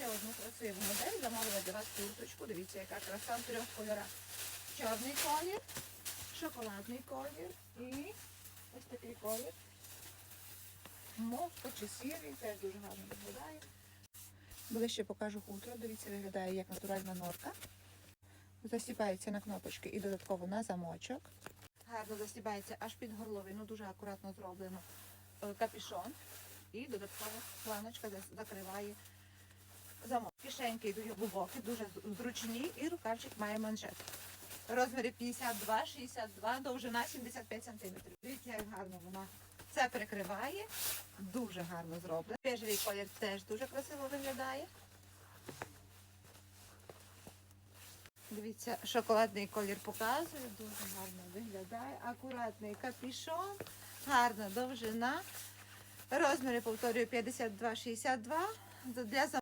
ще одну красиву модель. Замовила для вас курточку. Дивіться, яка краса в трьох кольорах. Чорний колір, шоколадний колір і ось такий колір. Мовко чи сірий, теж дуже гарно виглядає. Ближче покажу хутро. Дивіться, виглядає як натуральна норка. Застібається на кнопочки і додатково на замочок. Гарно застібається аж під горловину, дуже акуратно зроблено е, капюшон. І додаткова планочка закриває. Кишеньки йдуть глибокі, дуже зручні, і рукавчик має манжет. Розміри 52, 62, довжина 75 см. Дивіться, як гарно вона це прикриває. Дуже гарно зроблено. Бежевий колір теж дуже красиво виглядає. Дивіться, шоколадний колір показує, дуже гарно виглядає. Акуратний капішон, гарна довжина. Розміри повторюю 52-62. Для